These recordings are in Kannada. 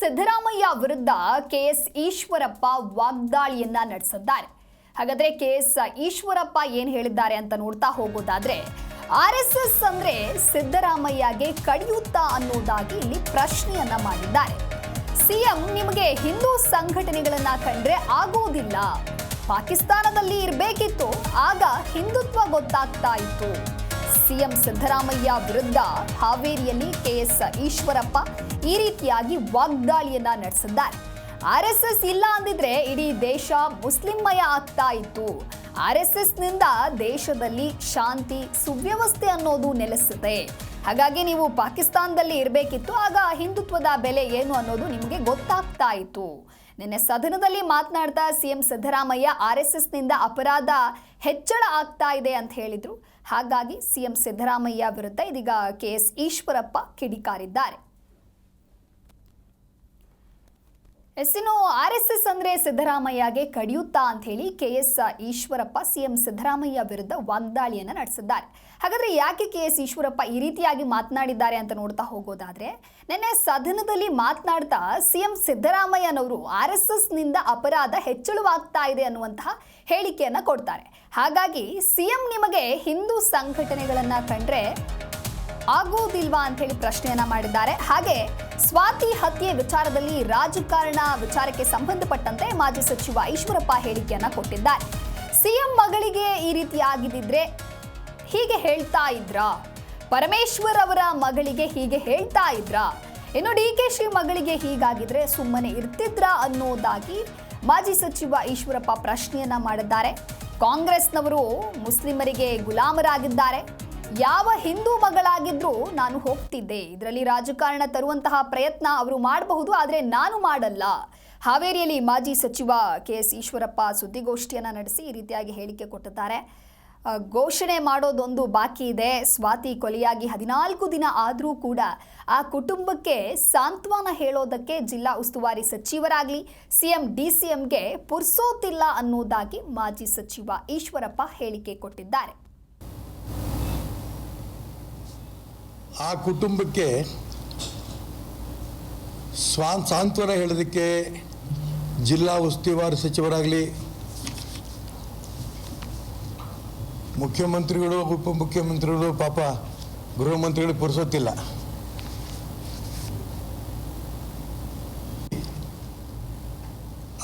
ಸಿದ್ದರಾಮಯ್ಯ ವಿರುದ್ಧ ಕೆಎಸ್ ಈಶ್ವರಪ್ಪ ವಾಗ್ದಾಳಿಯನ್ನ ನಡೆಸಿದ್ದಾರೆ. ಹಾಗಾದ್ರೆ ಕೆಎಸ್ ಈಶ್ವರಪ್ಪ ಏನ್ ಹೇಳಿದ್ದಾರೆ ಅಂತ ನೋಡ್ತಾ ಹೋಗೋದಾದ್ರೆ, ಆರ್ ಎಸ್ ಎಸ್ ಅಂದ್ರೆ ಸಿದ್ದರಾಮಯ್ಯಗೆ ಕಡಿಯುತ್ತಾ ಅನ್ನೋದಾಗಿ ಇಲ್ಲಿ ಪ್ರಶ್ನೆಯನ್ನ ಮಾಡಿದ್ದಾರೆ. ಸಿಎಂ ನಿಮಗೆ ಹಿಂದೂ ಸಂಘಟನೆಗಳನ್ನ ಕಂಡ್ರೆ ಆಗೋದಿಲ್ಲ. ಪಾಕಿಸ್ತಾನದಲ್ಲಿ ಇರಬೇಕಿತ್ತು, ಆಗ ಹಿಂದುತ್ವ ಗೊತ್ತಾಗ್ತಾ ಇತ್ತು. ಸಿಎಂ ಸಿದ್ದರಾಮಯ್ಯ ವಿರುದ್ಧ ಹಾವೇರಿಯಲ್ಲಿ ಕೆಎಸ್ ಈಶ್ವರಪ್ಪ ಈ ರೀತಿಯಾಗಿ ವಾಗ್ದಾಳಿಯನ್ನ ನಡೆಸಿದ್ದಾರೆ. ಆರ್ ಎಸ್ ಎಸ್ ಇಲ್ಲ ಅಂದಿದ್ರೆ ಇಡೀ ದೇಶ ಮುಸ್ಲಿಂಮಯ ಆಗ್ತಾ ಇತ್ತು. ಆರ್ ಎಸ್ ಎಸ್ನಿಂದ ದೇಶದಲ್ಲಿ ಶಾಂತಿ, ಸುವ್ಯವಸ್ಥೆ ಅನ್ನೋದು ನೆಲೆಸುತ್ತೆ. ಹಾಗಾಗಿ ನೀವು ಪಾಕಿಸ್ತಾನದಲ್ಲಿ ಇರಬೇಕಿತ್ತು, ಆಗ ಹಿಂದುತ್ವದ ಬೆಲೆ ಏನು ಅನ್ನೋದು ನಿಮಗೆ ಗೊತ್ತಾಗ್ತಾ ಇತ್ತು. ನಿನ್ನೆ ಸದನದಲ್ಲಿ ಮಾತನಾಡ್ತಾ ಸಿಎಂ ಸಿದ್ದರಾಮಯ್ಯ ಆರ್ ಎಸ್ ಎಸ್ನಿಂದ ಅಪರಾಧ ಹೆಚ್ಚಳ ಆಗ್ತಾ ಇದೆ ಅಂತ ಹೇಳಿದರು. ಹಾಗಾಗಿ ಸಿಎಂ ಸಿದ್ದರಾಮಯ್ಯ ವಿರುದ್ಧ ಇದೀಗ ಕೆ ಎಸ್ ಈಶ್ವರಪ್ಪ ಕಿಡಿಕಾರಿದ್ದಾರೆ. ಎಸ್ ಇನ್ನು ಆರ್ ಎಸ್ ಎಸ್ ಅಂದ್ರೆ ಸಿದ್ದರಾಮಯ್ಯಗೆ ಕಡಿಯುತ್ತಾ ಅಂತ ಹೇಳಿ K S Eshwarappa CM Siddaramaiah ವಿರುದ್ಧ ವಾಗ್ದಾಳಿಯನ್ನು ನಡೆಸಿದ್ದಾರೆ. ಹಾಗಾದ್ರೆ ಯಾಕೆ ಕೆ ಎಸ್ ಈಶ್ವರಪ್ಪ ಈ ರೀತಿಯಾಗಿ ಮಾತನಾಡಿದ್ದಾರೆ ಅಂತ ನೋಡ್ತಾ ಹೋಗೋದಾದ್ರೆ, ನಿನ್ನೆ ಸದನದಲ್ಲಿ ಮಾತನಾಡ್ತಾ ಸಿಎಂ ಸಿದ್ದರಾಮಯ್ಯನವರು ಆರ್ ಎಸ್ ಎಸ್ನಿಂದ ಅಪರಾಧ ಹೆಚ್ಚಳವಾಗ್ತಾ ಇದೆ ಅನ್ನುವಂತಹ ಹೇಳಿಕೆಯನ್ನ ಕೊಡ್ತಾರೆ. ಹಾಗಾಗಿ ಸಿಎಂ ನಿಮಗೆ ಹಿಂದೂ ಸಂಘಟನೆಗಳನ್ನ ಕಂಡ್ರೆ ಆಗೋದಿಲ್ವಾ ಅಂತ ಹೇಳಿ ಪ್ರಶ್ನೆಯನ್ನ ಮಾಡಿದ್ದಾರೆ. ಹಾಗೆ ಸ್ವಾತಿ ಹತ್ಯೆ ವಿಚಾರದಲ್ಲಿ ರಾಜಕಾರಣ ವಿಚಾರಕ್ಕೆ ಸಂಬಂಧಪಟ್ಟಂತೆ ಮಾಜಿ ಸಚಿವ ಈಶ್ವರಪ್ಪ ಹೇಳಿಕೆಯನ್ನ ಕೊಟ್ಟಿದ್ದಾರೆ. ಸಿಎಂ ಮಗಳಿಗೆ ಈ ರೀತಿ ಆಗಿದ್ದಿದ್ರೆ ಹೀಗೆ ಹೇಳ್ತಾ ಇದ್ರಾ? ಪರಮೇಶ್ವರ್ ಅವರ ಮಗಳಿಗೆ ಹೀಗೆ ಹೇಳ್ತಾ ಇದ್ರಾ? ಇನ್ನು ಡಿ ಕೆ ಶಿ ಮಗಳಿಗೆ ಹೀಗಾಗಿದ್ರೆ ಸುಮ್ಮನೆ ಇರ್ತಿದ್ರ ಅನ್ನೋದಾಗಿ ಮಾಜಿ ಸಚಿವ ಈಶ್ವರಪ್ಪ ಪ್ರಶ್ನೆಯನ್ನ ಮಾಡಿದ್ದಾರೆ. ಕಾಂಗ್ರೆಸ್ನವರು ಮುಸ್ಲಿಮರಿಗೆ ಗುಲಾಮರಾಗಿದ್ದಾರೆ. ಯಾವ ಹಿಂದೂ ಮಗಳಾಗಿದ್ರೂ ನಾನು ಹೋಗ್ತಿದ್ದೆ. ಇದರಲ್ಲಿ ರಾಜಕಾರಣ ತರುವಂತಹ ಪ್ರಯತ್ನ ಅವರು ಮಾಡಬಹುದು, ಆದರೆ ನಾನು ಮಾಡಲ್ಲ. ಹಾವೇರಿಯಲ್ಲಿ ಮಾಜಿ ಸಚಿವ ಕೆ ಎಸ್ ಈಶ್ವರಪ್ಪ ಸುದ್ದಿಗೋಷ್ಠಿಯನ್ನು ನಡೆಸಿ ಈ ರೀತಿಯಾಗಿ ಹೇಳಿಕೆ ಕೊಟ್ಟಿದ್ದಾರೆ. ಘೋಷಣೆ ಮಾಡೋದೊಂದು ಬಾಕಿ ಇದೆ. ಸ್ವಾತಿ ಕೊಲೆಯಾಗಿ ಹದಿನಾಲ್ಕು ದಿನ ಆದರೂ ಕೂಡ ಆ ಕುಟುಂಬಕ್ಕೆ ಸಾಂತ್ವನ ಹೇಳೋದಕ್ಕೆ ಜಿಲ್ಲಾ ಉಸ್ತುವಾರಿ ಸಚಿವರಾಗಲಿ, ಸಿ ಎಂ, ಡಿ ಸಿ ಎಂಗೆ ಪುರ್ಸೋತಿಲ್ಲ ಅನ್ನೋದಾಗಿ ಮಾಜಿ ಸಚಿವ ಈಶ್ವರಪ್ಪ ಹೇಳಿಕೆ ಕೊಟ್ಟಿದ್ದಾರೆ. ಆ ಕುಟುಂಬಕ್ಕೆ ಸ್ವಾನ್ ಸಾಂತ್ವನ ಹೇಳೋದಕ್ಕೆ ಜಿಲ್ಲಾ ಉಸ್ತುವಾರಿ ಸಚಿವರಾಗಲಿ, ಮುಖ್ಯಮಂತ್ರಿಗಳು, ಉಪಮುಖ್ಯಮಂತ್ರಿಗಳು, ಪಾಪ ಗೃಹ ಮಂತ್ರಿಗಳು ಪುರುಸೋತಿಲ್ಲ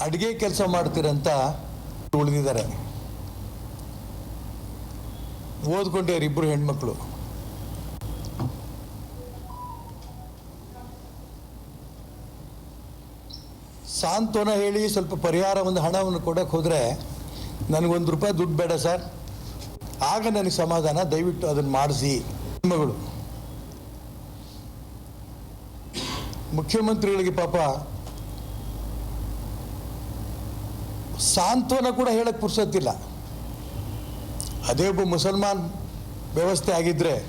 ಅಡುಗೆ ಕೆಲಸ ಮಾಡ್ತೀರಂತ ಉಳಿದಿದ್ದಾರೆ. ಓದ್ಕೊಂಡೇ ಇಬ್ಬರು ಹೆಣ್ಮಕ್ಳು. ಸಾಂತ್ವನ ಹೇಳಿ ಸ್ವಲ್ಪ ಪರಿಹಾರ ಒಂದು ಹಣವನ್ನು ಕೊಡಕ್ಕೆ ಹೋದರೆ ನನಗೊಂದು ರೂಪಾಯಿ ದುಡ್ಡು ಬೇಡ ಸರ್. ಆಗ ನನಗೆ ಸಮಾಧಾನ, ದಯವಿಟ್ಟು ಅದನ್ನು ಮಾಡಿಸಿ. ಮಗಳು. ಮುಖ್ಯಮಂತ್ರಿಗಳಿಗೆ ಪಾಪ ಸಾಂತ್ವನ ಕೂಡ ಹೇಳಕ್ಕೆ ಪುರ್ಸತ್ತಿಲ್ಲ. ಅದೇ ಒಬ್ಬ ಮುಸಲ್ಮಾನ್ ವ್ಯವಸ್ಥೆ ಆಗಿದ್ದರೆ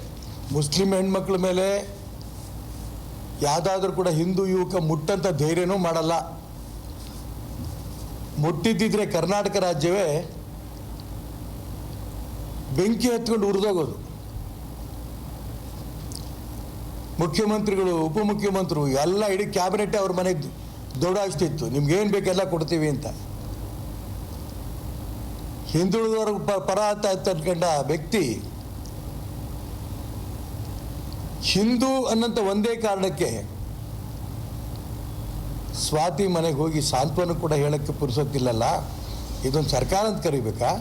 ಮುಸ್ಲಿಂ ಹೆಣ್ಮಕ್ಳ ಮೇಲೆ ಯಾವುದಾದ್ರೂ ಕೂಡ ಹಿಂದೂ ಯುವಕ ಮುಟ್ಟಂಥ ಧೈರ್ಯನೂ ಮಾಡಲ್ಲ. ಮುಟ್ಟಿದ್ದಿದ್ರೆ ಕರ್ನಾಟಕ ರಾಜ್ಯವೇ ಬೆಂಕಿ ಹತ್ಕೊಂಡು ಉರಿದೋಗೋದು. ಮುಖ್ಯಮಂತ್ರಿಗಳು, ಉಪಮುಖ್ಯಮಂತ್ರಿಗಳು ಎಲ್ಲ ಇಡೀ ಕ್ಯಾಬಿನೆಟ್ ಅವ್ರ ಮನೆಗೆ ದೌಡಾಯಿಸ್ತಿತ್ತು ನಿಮ್ಗೇನು ಬೇಕೆಲ್ಲ ಕೊಡ್ತೀವಿ ಅಂತ. ಹಿಂದುಳಿದವರ ಪ- ಪರ ಅನ್ಕೊಂಡ ವ್ಯಕ್ತಿ ಹಿಂದೂ ಅನ್ನಂತ ಒಂದೇ ಕಾರಣಕ್ಕೆ ಸ್ವಾತಿ ಮನೆಗೆ ಹೋಗಿ ಸಾಂತ್ವನ ಕೂಡ ಹೇಳಕ್ಕೆ ಪುರ್ಸೋತಿಲ್ಲಲ್ಲ ಇದೊಂದು ಸರ್ಕಾರ ಅಂತ ಕರಿಬೇಕಾ?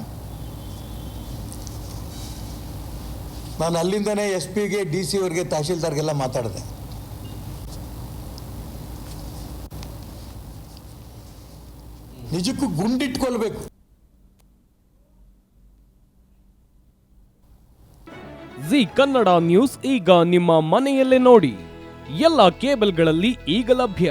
ನಾನು ಅಲ್ಲಿಂದನೇ ಎಸ್ ಪಿಗೆ ಡಿ ಸಿ ಅವ್ರಿಗೆ ತಹಶೀಲ್ದಾರ್ಗೆಲ್ಲ ಮಾತಾಡಿದೆ. ನಿಜಕ್ಕೂ ಗುಂಡಿಟ್ಕೊಳ್ಬೇಕು. ಜಿ ಕನ್ನಡ ನ್ಯೂಸ್ ಈಗ ನಿಮ್ಮ ಮನೆಯಲ್ಲೇ ನೋಡಿ. ಎಲ್ಲ ಕೇಬಲ್ಗಳಲ್ಲಿ ಈಗ ಲಭ್ಯ.